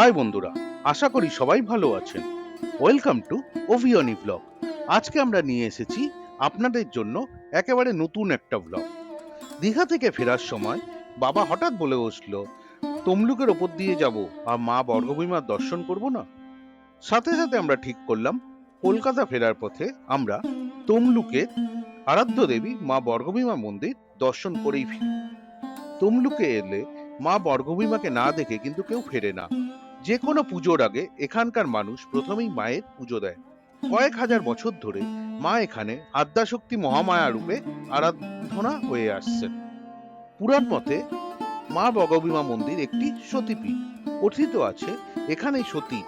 High বন্ধুরা, আশা করি সবাই ভালো আছেন। ওয়েলকাম টু ওভিয়নি ব্লগ আজকে আমরা নিয়ে এসেছি আপনাদের জন্য একেবারে নতুন একটা ব্লগ দীঘা থেকে ফেরার সময় বাবা হঠাৎ বলে বসল, তমলুকের ওপর দিয়ে যাব আর মা বর্গভীমার দর্শন করব না? সাথে সাথে আমরা ঠিক করলাম, কলকাতা ফেরার পথে আমরা তমলুকের আরাধ্য দেবী মা বর্গভীমা মন্দির দর্শন করেই ফিরি। তমলুকে এলে মা বর্গভীমাকে না দেখে কিন্তু কেউ ফেরে না। যে কোনো পুজোর আগে এখানকার মানুষ প্রথমেই মায়ের পুজো দেয়। কয়েক হাজার বছর ধরে মা এখানে আদ্যাশক্তি মহামায়া রূপে আরাধনা হয়ে আসছেন। পুরাণ মতে মা বর্গভীমা মন্দির একটি সতীপীঠ। কথিত আছে, এখানেই সতী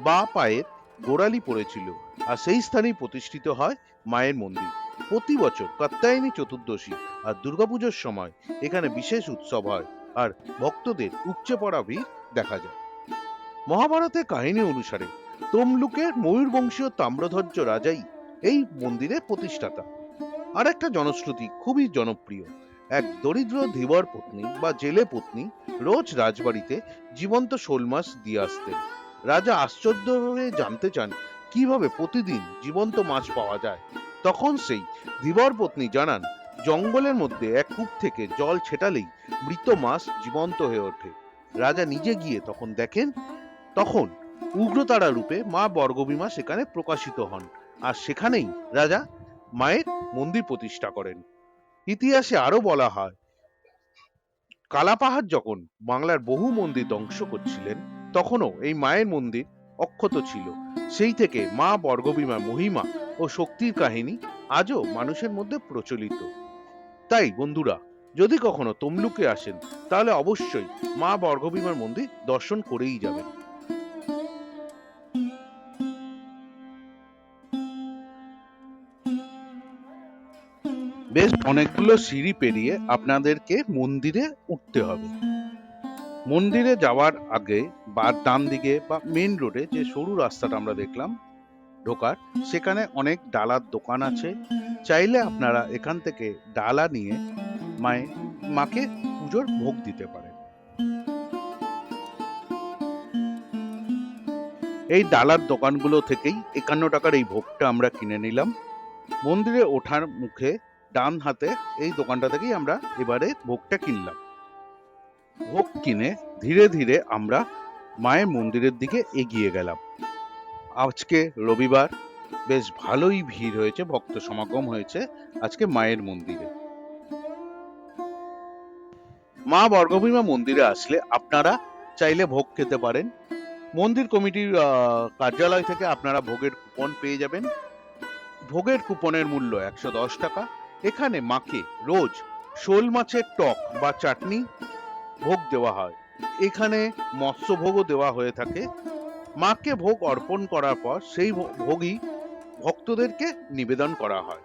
বা পায়ের গোড়ালি পড়েছিল আর সেই স্থানেই প্রতিষ্ঠিত হয় মায়ের মন্দির। প্রতি বছর কাত্যায়নী চতুর্দশী আর দুর্গাপুজোর সময় এখানে বিশেষ উৎসব হয় আর ভক্তদের উপচে পড়া ভিড় দেখা যায়। মহাভারতের কাহিনী অনুসারে তমলুকের ময়ূরবংশীয় তাম্রধ্বজ রাজাই এই মন্দিরের প্রতিষ্ঠাতা। আর একটা জনশ্রুতি খুবই জনপ্রিয়। এক দরিদ্র ধীবর পত্নী বা জেলে পত্নী রোজ রাজবাড়িতে জীবন্ত শোল মাছ দিয়ে আসতেন। রাজা আশ্চর্য হয়ে জানতে চান, কীভাবে প্রতিদিন জীবন্ত মাছ পাওয়া যায়? তখন সেই ধীবর পত্নী জানান, জঙ্গলের মধ্যে এক কূপ থেকে জল ছেটালেই মৃত মাছ জীবন্ত হয়ে ওঠে। রাজা নিজে গিয়ে তখন দেখেন তখন উগ্রতারা রূপে মা বর্গভীমা সেখানে প্রকাশিত হন। আর সেখানেই রাজা মায়ের মন্দির প্রতিষ্ঠা করেন। ইতিহাসে আরও বলা হয়, কালাপাহাড় যখন বাংলার বহু মন্দির ধ্বংস করছিলেন, তখনও এই মায়ের মন্দির অক্ষত ছিল। সেই থেকে মা বর্গভীমার মহিমা ও শক্তির কাহিনী আজও মানুষের মধ্যে প্রচলিত। তাই বন্ধুরা, যদি কখনো তমলুকে আসেন, তাহলে অবশ্যই মা বর্গভীমার মন্দির দর্শন করেই যাবেন। বেশ অনেকগুলো সিঁড়ি পেরিয়ে আপনাদেরকে মন্দিরে উঠতে হবে। মন্দিরে যাওয়ার আগে বা ডান দিকে বা মেন রোডে যে সরু রাস্তাটা আমরা দেখলাম ঢোকার, সেখানে অনেক ডালার দোকান আছে। চাইলে আপনারা এখান থেকে ডালা নিয়ে মায়ে, মাকে পুজোর ভোগ দিতে পারেন। এই ডালার দোকানগুলো থেকেই একান্ন টাকার এই ভোগটা আমরা কিনে নিলাম। মন্দিরে ওঠার মুখে ডান হাতে এই দোকানটা থেকেই আমরা এবারে ভোগটা কিনলাম। ভোগ কিনে ধীরে ধীরে আমরা মায়ের মন্দিরের দিকে এগিয়ে গেলাম। আজকে রবিবার, বেশ ভালোই ভিড় হয়েছে, ভক্ত সমাগম হয়েছে আজকে মায়ের মন্দিরে। মা বর্গভীমা মন্দিরে আসলে আপনারা চাইলে ভোগ খেতে পারেন। মন্দির কমিটির কার্যালয় থেকে আপনারা ভোগের কুপন পেয়ে যাবেন। ভোগের কুপনের মূল্য একশো দশ টাকা। এখানে মাকে রোজ শোল মাছের টক বা চাটনি ভোগ দেওয়া হয়। এখানে মৎস্য ভোগও দেওয়া হয়ে থাকে। মাকে ভোগ অর্পণ করার পর সেই ভোগই ভক্তদেরকে নিবেদন করা হয়।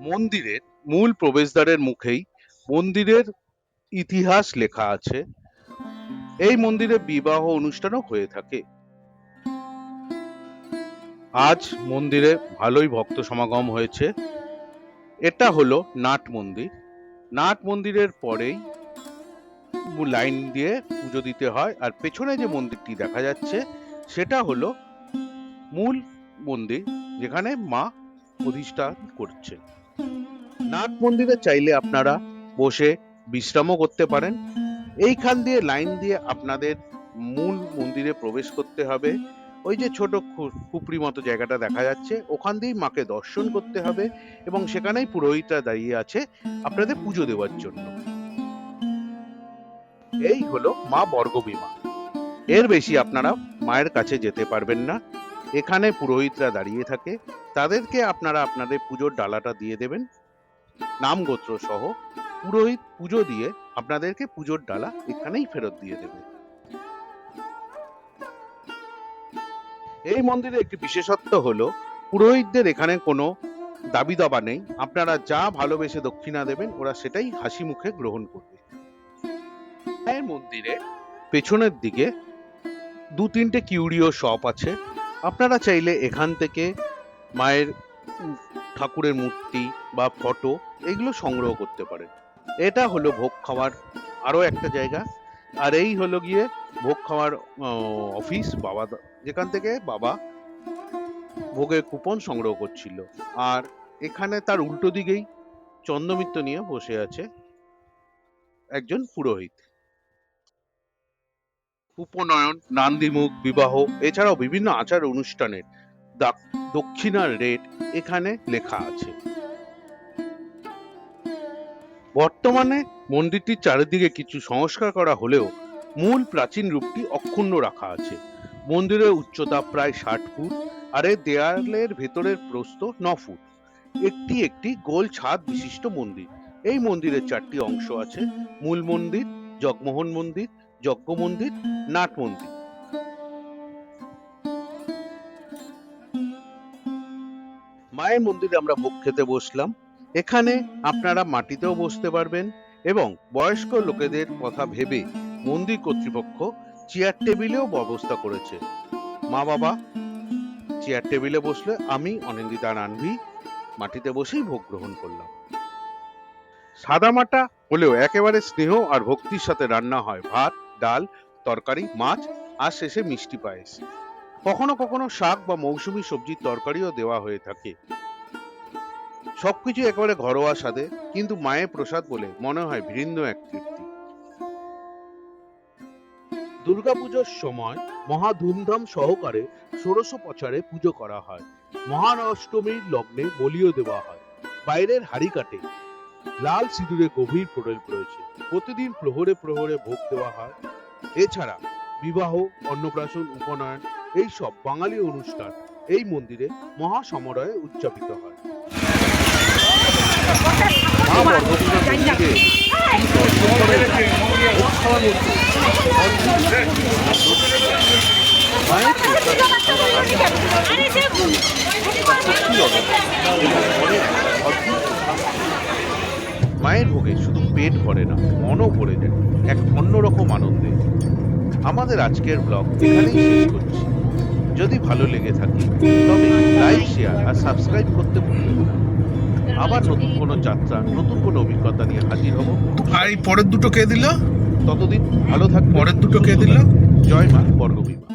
মন্দিরের মূল প্রবেশদ্বারের মুখেই মন্দিরের ইতিহাস লেখা আছে। এই মন্দিরে বিবাহ অনুষ্ঠানও হয়ে থাকে। আজ মন্দিরে ভালোই ভক্ত সমাগম হয়েছে। এটা হলো নাট মন্দির। নাট মন্দিরের পরেই লাইন দিয়ে পুজো দিতে হয় আর পেছনে যে মন্দিরটি দেখা যাচ্ছে, সেটা হলো মূল মন্দির যেখানে মা প্রতিষ্ঠা করছে। নাট মন্দিরে চাইলে আপনারা বসে বিশ্রামও করতে পারেন। এইখান দিয়ে লাইন দিয়ে আপনাদের মূল মন্দিরে প্রবেশ করতে হবে। ওই যে ছোট খুপড়ি মতো জায়গাটা দেখা যাচ্ছে ওখান দিয়েই মাকে দর্শন করতে হবে এবং সেখানেই পুরোহিতরা দাঁড়িয়ে আছে আপনাদের পুজো দেওয়ার জন্য। এই হলো মা বর্গভীমা এর বেশি আপনারা মায়ের কাছে যেতে পারবেন না। এখানে পুরোহিতরা দাঁড়িয়ে থাকে। তাদেরকে আপনারা আপনাদের পুজোর ডালাটা দিয়ে দেবেন। নাম গোত্র সহ পুরোহিত পুজো দিয়ে আপনাদেরকে পুজোর ডালা এখানেই ফেরত দিয়ে দেবে। এই মন্দিরে একটি বিশেষত্ব হলো, পুরোহিতদের এখানে কোনো দাবি দাবা নেই। আপনারা যা ভালোবেসে দক্ষিণা দেবেন, ওরা সেটাই হাসি মুখে গ্রহণ করবে। মন্দিরে পেছনের দিকে দু তিনটে কিউরিও শপ আছে। আপনারা চাইলে এখান থেকে মায়ের ঠাকুরের মূর্তি বা ফটো এগুলো সংগ্রহ করতে পারেন। এটা হলো ভোগ খাওয়ার আরও একটা জায়গা। আর এই হলো গিয়ে ভোগ খাওয়ার অফিস বাবা যেখান থেকে বাবা ভোগের কুপন সংগ্রহ করছিল। আর এখানে তার উল্টো দিকেই চন্দ্রমিত্র নিয়ে বসে আছে একজন পুরোহিত। উপনয়ন, নান্দিমুখ, বিবাহ, এছাড়াও বিভিন্ন আচার অনুষ্ঠানের দাক- দক্ষিণার রেট এখানে লেখা আছে। বর্তমানে মন্দিরটির চারিদিকে কিছু সংস্কার করা হলেও মূল প্রাচীন রূপটি অক্ষুণ্ণ রাখা আছে। মন্দিরের উচ্চতা প্রায় ষাট ফুট আর এর দেয়ালের ভেতরের প্রস্থ ন ফুট। একটি একটি গোল ছাদ বিশিষ্ট মন্দির। এই মন্দিরের চারটি অংশ আছে মূল মন্দির, জগমোহন মন্দির, যজ্ঞ মন্দির, নাট মন্দির। মায়ের মন্দিরে আমরা ভোগ খেতে বসলাম। এখানে আপনারা মাটিতেও বসতে পারবেন এবং বয়স্ক লোকেদের কথা ভেবে মন্দির কর্তৃপক্ষ চেয়ার টেবিলেও ব্যবস্থা করেছে। মা বাবা, চেয়ার টেবিলে বসলে আমি, অনিন্দিতা রানভি মাটিতে বসেই ভোগ গ্রহণ করলাম। সাদামাটা হলেও একেবারে স্নেহ আর ভক্তির সাথে রান্না হয়। ভাত, ডাল, তরকারি, মাছ আর শেষে মিষ্টি পায়েস। কখনো কখনো শাক বা মৌসুমী সবজির তরকারিও দেওয়া হয়ে থাকে। সবকিছু একেবারে ঘরোয়া স্বাদে, কিন্তু মায়ের প্রসাদ বলে মনে হয় ভিন্ন এক তৃপ্তি। দুর্গাপুজোর সময় মহা ধুমধাম সহকারে ষোড়শ প্রচারে পুজো করা হয়। মহান অষ্টমীর লগ্নে বলিও দেওয়া হয়। বাইরের হাড়ি কাটে। লাল সিঁদুরে গভীর প্রলেপ রয়েছে। প্রতিদিন প্রহরে প্রহরে ভোগ দেওয়া হয়। এছাড়া বিবাহ, অন্নপ্রাশন, উপনয়ন এই সব বাঙালি অনুষ্ঠান এই মন্দিরে মহা সমরয়ে উদযাপিত হয় মা বর্গভূষণ মন্দিরে ভোগ খাওয়ার মধ্যে মায়ের ভোগে শুধু পেট ভরে না, মনও ভরে যায়। এক অন্যরকম আনন্দে। আমাদের আজকের ব্লগ এখানেই শেষ করছি। যদি ভালো লেগে থাকে তবে লাইক শেয়ার আর সাবস্ক্রাইব করতে ভুলবেন না। আবার নতুন কোনো যাত্রা নতুন কোনো অভিজ্ঞতা নিয়ে হাজির হব। আর এই পরের দুটো কে দিল? ততদিন ভালো থাক পরের দুটো কে দিল? জয় মা বর্গভীমা